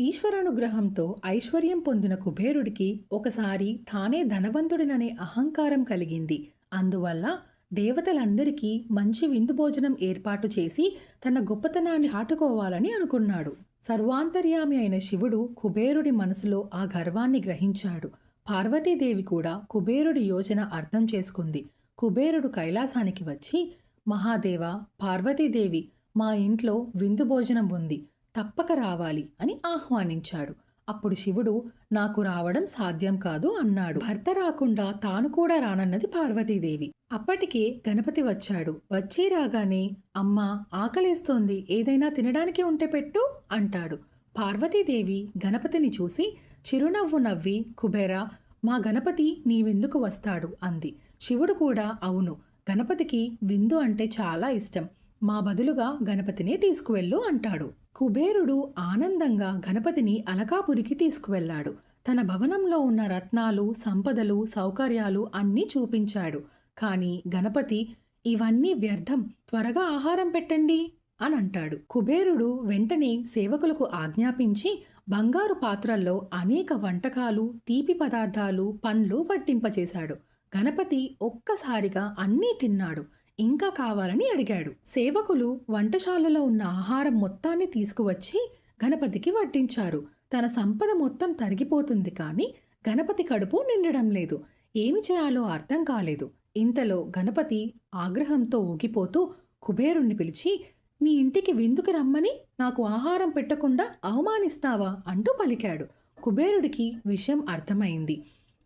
ఈశ్వరానుగ్రహంతో ఐశ్వర్యం పొందిన కుబేరుడికి ఒకసారి తానే ధనవంతుడిననే అహంకారం కలిగింది. అందువల్ల దేవతలందరికీ మంచి విందు భోజనం ఏర్పాటు చేసి తన గొప్పతనాన్ని చాటుకోవాలని అనుకున్నాడు. సర్వాంతర్యామి అయిన శివుడు కుబేరుడి మనసులో ఆ గర్వాన్ని గ్రహించాడు. పార్వతీదేవి కూడా కుబేరుడి యోచన అర్థం చేసుకుంది. కుబేరుడు కైలాసానికి వచ్చి మహాదేవ పార్వతీదేవి మా ఇంట్లో విందు భోజనం ఉంది. తప్పక రావాలి అని ఆహ్వానించాడు. అప్పుడు శివుడు నాకు రావడం సాధ్యం కాదు అన్నాడు. భర్త రాకుండా తాను కూడా రానన్నది పార్వతీదేవి. అప్పటికే గణపతి వచ్చాడు. వచ్చి రాగానే అమ్మ ఆకలేస్తోంది. ఏదైనా తినడానికి ఉంటే పెట్టు అంటాడు. పార్వతీదేవి గణపతిని చూసి చిరునవ్వు నవ్వి కుబేరా మా గణపతి నీవెందుకు వస్తాడు? అంది. శివుడు కూడా అవును. గణపతికి విందు అంటే చాలా ఇష్టం. మా బదులుగా గణపతినే తీసుకువెళ్ళు అంటాడు. కుబేరుడు ఆనందంగా గణపతిని అలకాపురికి తీసుకువెళ్ళాడు. తన భవనంలో ఉన్న రత్నాలు సంపదలు సౌకర్యాలు అన్నీ చూపించాడు. కానీ గణపతి ఇవన్నీ వ్యర్థం. త్వరగా ఆహారం పెట్టండి అని అంటాడు. కుబేరుడు వెంటనే సేవకులకు ఆజ్ఞాపించి బంగారు పాత్రల్లో అనేక వంటకాలు తీపి పదార్థాలు పండ్లు పట్టింపచేశాడు. గణపతి ఒక్కసారిగా అన్నీ తిన్నాడు. ఇంకా కావాలని అడిగాడు. సేవకులు వంటశాలలో ఉన్న ఆహారం మొత్తాన్ని తీసుకువచ్చి గణపతికి వడ్డించారు. తన సంపద మొత్తం తరిగిపోతుంది కానీ గణపతి కడుపు నిండడం లేదు. ఏమి చేయాలో అర్థం కాలేదు. ఇంతలో గణపతి ఆగ్రహంతో ఊగిపోతూ కుబేరుణ్ణి పిలిచి నీ ఇంటికి విందుకు రమ్మని? నాకు ఆహారం పెట్టకుండా అవమానిస్తావా? అంటూ పలికాడు. కుబేరుడికి విషయం అర్థమైంది.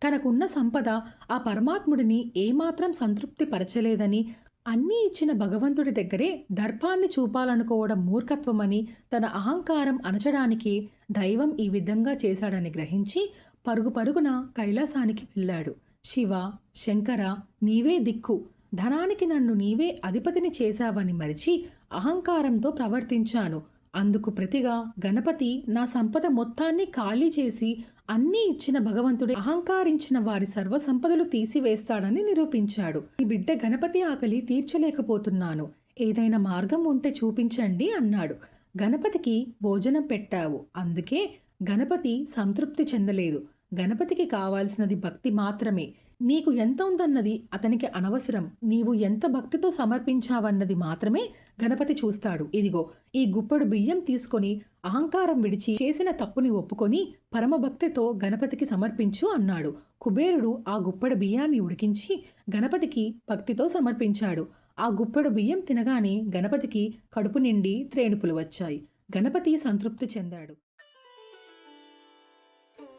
తనకున్న సంపద ఆ పరమాత్ముడిని ఏమాత్రం సంతృప్తి పరచలేదని అన్నీ ఇచ్చిన భగవంతుడి దగ్గరే దర్పాన్ని చూపాలనుకోవడం మూర్ఖత్వమని తన అహంకారం అణచడానికి దైవం ఈ విధంగా చేశాడని గ్రహించి పరుగు పరుగున కైలాసానికి వెళ్ళాడు. శివ శంకర నీవే దిక్కు. ధనానికి నన్ను నీవే అధిపతిని చేశావని మరిచి అహంకారంతో ప్రవర్తించాను. అందుకు ప్రతిగా గణపతి నా సంపద మొత్తాన్ని ఖాళీ చేసి అన్నీ ఇచ్చిన భగవంతుడే అహంకారించిన వారి సర్వ సంపదలు తీసివేస్తాడని నిరూపించాడు. ఈ బిడ్డ గణపతి ఆకలి తీర్చలేకపోతున్నాను. ఏదైనా మార్గం ఉంటే చూపించండి అన్నాడు. గణపతికి భోజనం పెట్టావు. అందుకే గణపతి సంతృప్తి చెందలేదు. గణపతికి కావాల్సినది భక్తి మాత్రమే. నీకు ఎంత ఉందన్నది అతనికి అనవసరం. నీవు ఎంత భక్తితో సమర్పించావన్నది మాత్రమే గణపతి చూస్తాడు. ఇదిగో ఈ గుప్పడు బియ్యం తీసుకొని అహంకారం విడిచి చేసిన తప్పుని ఒప్పుకొని పరమభక్తితో గణపతికి సమర్పించు అన్నాడు. కుబేరుడు ఆ గుప్పడు బియ్యాన్ని ఉడికించి గణపతికి భక్తితో సమర్పించాడు. ఆ గుప్పెడు బియ్యం తినగానే గణపతికి కడుపు నిండి త్రేణుపులు వచ్చాయి. గణపతి సంతృప్తి చెందాడు.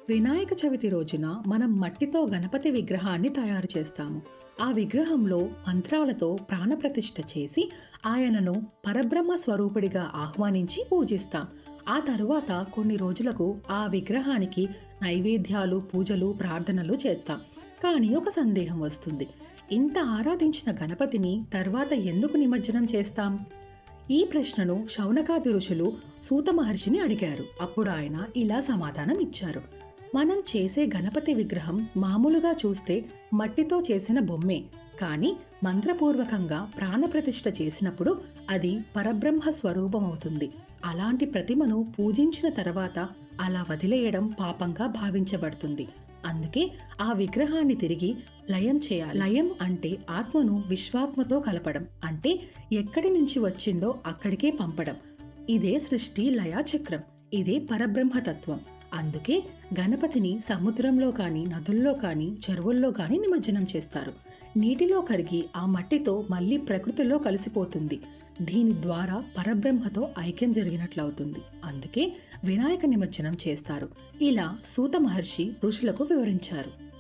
వినాయక చవితి రోజున మనం మట్టితో గణపతి విగ్రహాన్ని తయారు చేస్తాము. ఆ విగ్రహంలో మంత్రాలతో ప్రాణప్రతిష్ఠ చేసి ఆయనను పరబ్రహ్మ స్వరూపుడిగా ఆహ్వానించి పూజిస్తాం. ఆ తరువాత కొన్ని రోజులకు ఆ విగ్రహానికి నైవేద్యాలు పూజలు ప్రార్థనలు చేస్తాం. కానీ ఒక సందేహం వస్తుంది. ఇంత ఆరాధించిన గణపతిని తర్వాత ఎందుకు నిమజ్జనం చేస్తాం? ఈ ప్రశ్నను శౌనకాది ఋషులు సూత మహర్షిని అడిగారు. అప్పుడు ఆయన ఇలా సమాధానం ఇచ్చారు మనం చేసే గణపతి విగ్రహం మామూలుగా చూస్తే మట్టితో చేసిన బొమ్మే కానీ మంత్రపూర్వకంగా ప్రాణప్రతిష్ఠ చేసినప్పుడు అది పరబ్రహ్మ స్వరూపమవుతుంది. అలాంటి ప్రతిమను పూజించిన తర్వాత అలా వదిలేయడం పాపంగా భావించబడుతుంది. అందుకే ఆ విగ్రహాన్ని తిరిగి లయం చేయాలి. లయం అంటే ఆత్మను విశ్వాత్మతో కలపడం అంటే ఎక్కడి నుంచి వచ్చిందో అక్కడికే పంపడం. ఇదే సృష్టి లయాచక్రం ఇదే పరబ్రహ్మతత్వం. అందుకే గణపతిని సముద్రంలో కానీ నదుల్లో కానీ చెరువుల్లో కానీ నిమజ్జనం చేస్తారు. నీటిలో కరిగి ఆ మట్టితో మళ్ళీ ప్రకృతిలో కలిసిపోతుంది. దీని ద్వారా పరబ్రహ్మతో ఐక్యం జరిగినట్లవుతుంది. అందుకే వినాయక నిమజ్జనం చేస్తారు. ఇలా సూత మహర్షి ఋషులకు వివరించారు.